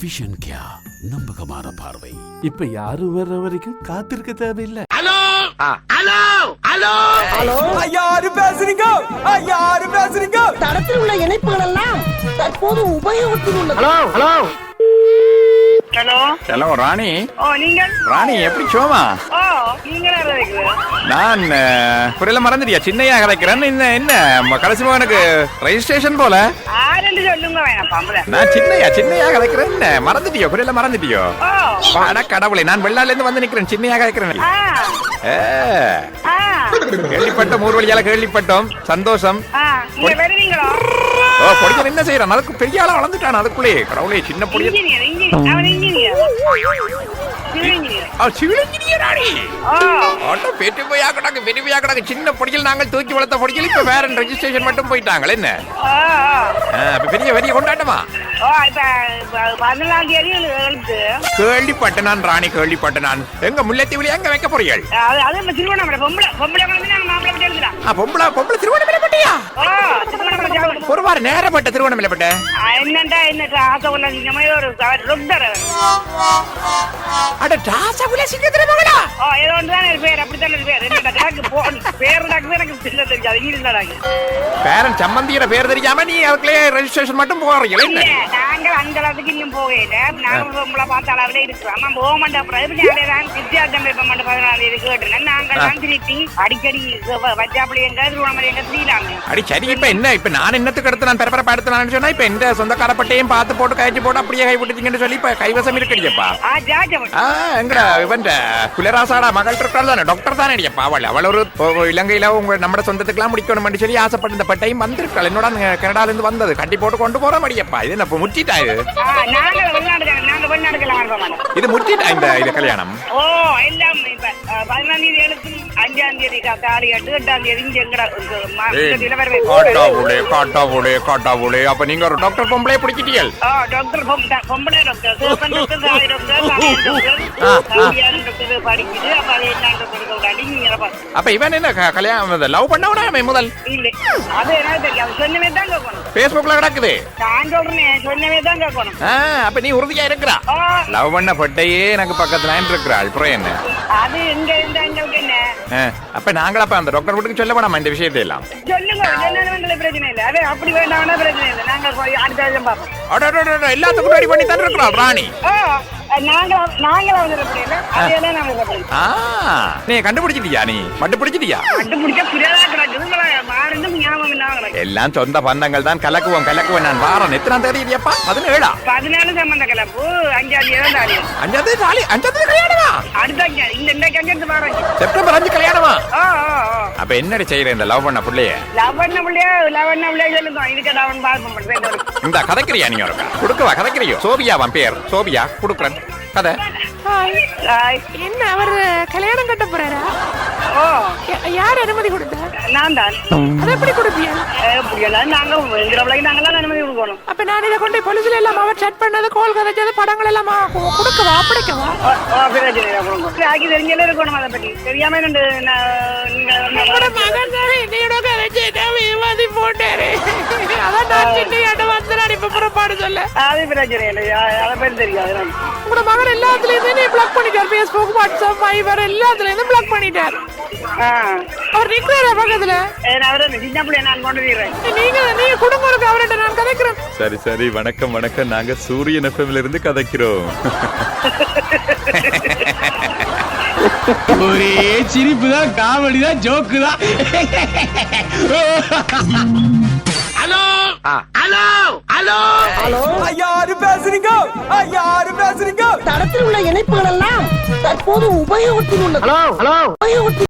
Vision கியா நம்பகமான பார்வை. இப்ப யாரும் வர்ற வரைக்கும் காத்திருக்க தேவையில்லை. யாரு பேசுறீங்க? யாரு பேசுறீங்க? தடத்தில் உள்ள இணைப்புகள் எல்லாம் தற்போது உபயோகத்தில் உள்ளது. ஹலோ? ஹலோ? ராணி. ஓ நீங்கள் ராணி எப்படி சோமா? ஓ நான் புரியல மறந்துட்டியா? சின்னையா கதைக்கிறேன் என்ன என்ன? கடைசி மகனுக்கு ரெஜிஸ்ட்ரேஷன் போல. நான் சின்னையா சின்னையா கதைக்கிறேன் என்ன? மறந்துட்டியோ? புரியல மறந்துட்டியோ? அட கடவுளை நான் வெள்ளால இருந்து வந்து நிக்கிறேன் சின்னையா கதைக்கிறேன் கேள்விப்பட்டோம் ஊர் வழியால கேள்விப்பட்டோம் சந்தோஷம். என்ன செய்யறான் அதுக்கு பெரிய ஆளா வளர்ந்துட்டான் அதுக்குள்ளே கடவுளே சின்ன பொடியன். சின்ன பொடிகள் நாங்கள் தூக்கி வளர்த்த பொடிகள் இப்ப வேற ரெஜிஸ்ட்ரேஷன் மட்டும் போயிட்டாங்களே என்ன? பெரிய பெரிய கொண்டாட்டமா? ஓ இப்ப இப்ப பதினொன்றாம் தேதி எழுத்து கேள்விப்பட்ட நான் ராணி கேள்விப்பட்ட நான் எங்க முல்லைத்தீவுல எங்க வைக்க போறீர்கள்? பொம்பளை பொம்பளை திருவண்ணாமலை பட்டியா. ஒரு வாரம் திருவண்ணாமலை பட்ட ஆ, என்னண்டா என்ன ஆசை உள்ள இந்த மாதிரி ஒரு ரொட்டர் அட ராசகுல சிங்கத்திர மகளா ஓ ஏதோ ஒன்று தான் பேர் அப்படித்தான் இருக்கு பேர். என்னடா எனக்கு போ பேர் டாக்கு எனக்கு தெரியல தெரியாது. இங்கிலீஷ் டாக்கு பேரன் சம்பந்தியோட பேர் தெரியாம நீ அதுக்குள்ளே ரெஜிஸ்ட்ரேஷன் மட்டும் போறீங்களா இல்ல என்ன? நாங்கள் அந்த அளவுக்கு இன்னும் போகல நாங்கள் உங்களை பார்த்த அளவுல இருக்கிறோம். நம்ம போக மாட்டோம் நாளே தான். வித்தியாசம் பேப்ப மாட்டோம் பதினாலு இது கேட்டுனேன் நாங்கள் தான் திருப்பி அடிக்கடி வச்சாப்பிளி எங்க திருவண்ணாமலை எங்க திரியிலாங்க அடி சரி இப்ப என்ன? இப்ப நான் என்னத்துக்கு எடுத்து நான் பெரப்பரப்பா எடுத்து சொன்னா இப்ப இந்த சொந்தக்கார பட்டையும் பார்த்து போட்டு கழிச்சு போட்டு அப்படியே கை விட்டுட்டீங்கன்னு சொல்லி இப்ப கைவசம் இருக்கடியப்பா எங்கடா இவன் குலராசாடா மகள் இருக்காள் தானே டாக்டர் தானே அடியப்பா அவள் அவள் ஒரு இலங்கையில உங்க நம்ம சொந்தத்துக்குலாம் முடிக்கணும் சொல்லி ஆசைப்பட்ட இந்த பட்டையும் வந்திருக்காள். என்னோட கனடால இருந்து வந்தது. கட்டி போட்டு கொண்டு போற மடியப்பா. இது என்ன முற்றிட்டா இது? இது முற்றிட்டா இந்த இது கல்யாணம்? ஓ எல்லாம் பதினாம் தேதி எழுத்து அஞ்சாம் தேதி கா- தாலி கட்டு எட்டாம் தேதி இங்க காட்டாவுளே காட்டாவுளே காட்டாவுளே. அப்ப நீங்க ஒரு டாக்டர் பொம்பளைய பிடிக்கிட்டீர்கள் ஓ டாக்டர் பொம்- பொம்பளை டாக்டர் டாக்டர் டாக்டர் படிக்குது. அப்ப அது என்ன அப்ப இவன் என்ன க- கல்யாணம் லவ் பண்ணவனா அவன் முதல்? இல்ல. அது என்ன தெரியும் சொன்னவே தான் கேட்கணும். பேஸ்புக்ல கிடக்குது. நான் சொல்றேன் சொன்னவே தான் கேட்கணும். ஆ, அப்ப நீ உறுதியா இருக்கிறா? லவ் பண்ண பட்டையே எனக்கு பக்கத்துல இருக்கிறாள். அப்புறம் என்ன? அது எங்க அப்ப நாங்கள் அப்ப அந்த டாக்டர் வீட்டுக்கு சொல்ல வேணாமா இந்த விஷயத்தை எல்லாம் சொல்லுங்க பிரச்சனை இல்ல. அது அப்படி வேண்டாம்னா பிரச்சனை இல்லை. நாங்க அடுத்த வருஷம் பார்ப்போம். எல்லாத்துக்கும் ரெடி பண்ணி தான் இருக்கிறாள் ராணி எல்லாம் சொந்த பந்தங்கள் தான். கலக்குவோம் கலக்குவோம். நான் வாரம் எத்தனாம் தேதி பதினேழா? பதினாலு சம்பந்த கலப்பு தாலி அஞ்சாம் தேதி கல்யாணமா? அடுத்த இந்த இன்றைக்கு அஞ்சு பாருங்க செப்டம்பர் அஞ்சு கல்யாணமா? அப்ப என்னடி செய்யற இந்த லவ் பண்ண புள்ளைய? லவண்ண பிள்ளையா லவண்ண பிள்ளையா சொல்லுங்க. இதுக்கு பார்ப்போம் மட்டும் இந்த கதைக்கிறியா நீ ஒரு கொடுக்கவா கதைக்கிறியோ? சோபியாவான் பேர்? சோபியா கொடுக்குறேன். கதை. ஹாய் என்ன அவர் கல்யாணம் கட்ட போறாரா? யார் அனுமதி கொடுத்தா? நான் தான் அதை எப்படி கொடுப்பீங்க புரியலாம் நாங்க எங்கிற பிள்ளைக்கு நாங்களாம் அனுமதி கொடுக்கணும். அப்ப நான் இதை கொண்டு போலீஸ்ல எல்லாம் அவர் chat பண்ணது கோல் கதைச்சது படங்கள் எல்லாம் கொடுக்கவா? அப்படிக்கவா. ஆக்கி தெரிஞ்சாலே இருக்கணும் அதை பற்றி தெரியாம என்னோட மகன் தானே என்னையோட கதைச்சு விவாதி போட்டாரு. அதான் நான் சின்ன வந்து நான் இப்ப புறப்பாடு சொல்ல. அது பிரச்சனை இல்லை அ- அதை பற்றி தெரியாது எனக்கு. உங்களோட மகன் எல்லாத்துல இருந்து பிளாக் பண்ணிட்டார். பேஸ்புக் வாட்ஸ்அப் வைபர் எல்லாத்துல இருந்து பிளாக் பண்ணிட்டார் அவர் நிக்கிறாரா பக்கத்துல? சின்ன பிள்ளைய நான் கொண்டு நீங்க நீங்க குடும்பம் இருக்கு அவர்கிட்ட நான் கதைக்கிறேன். சரி சரி. வணக்கம் வணக்கம். நாங்க சூரியன் எஃப்எம்ல இருந்து கதைக்கிறோம். ஒரே சிரிப்பு தான் காமெடி தான் ஜோக்கு தான் யாரு பேசுறீங்க யாரு பேசுறீங்க. தடத்தில் உள்ள இணைப்புகள் எல்லாம் தற்போது உபயோகத்தில் உள்ளது. உபயோகத்தில்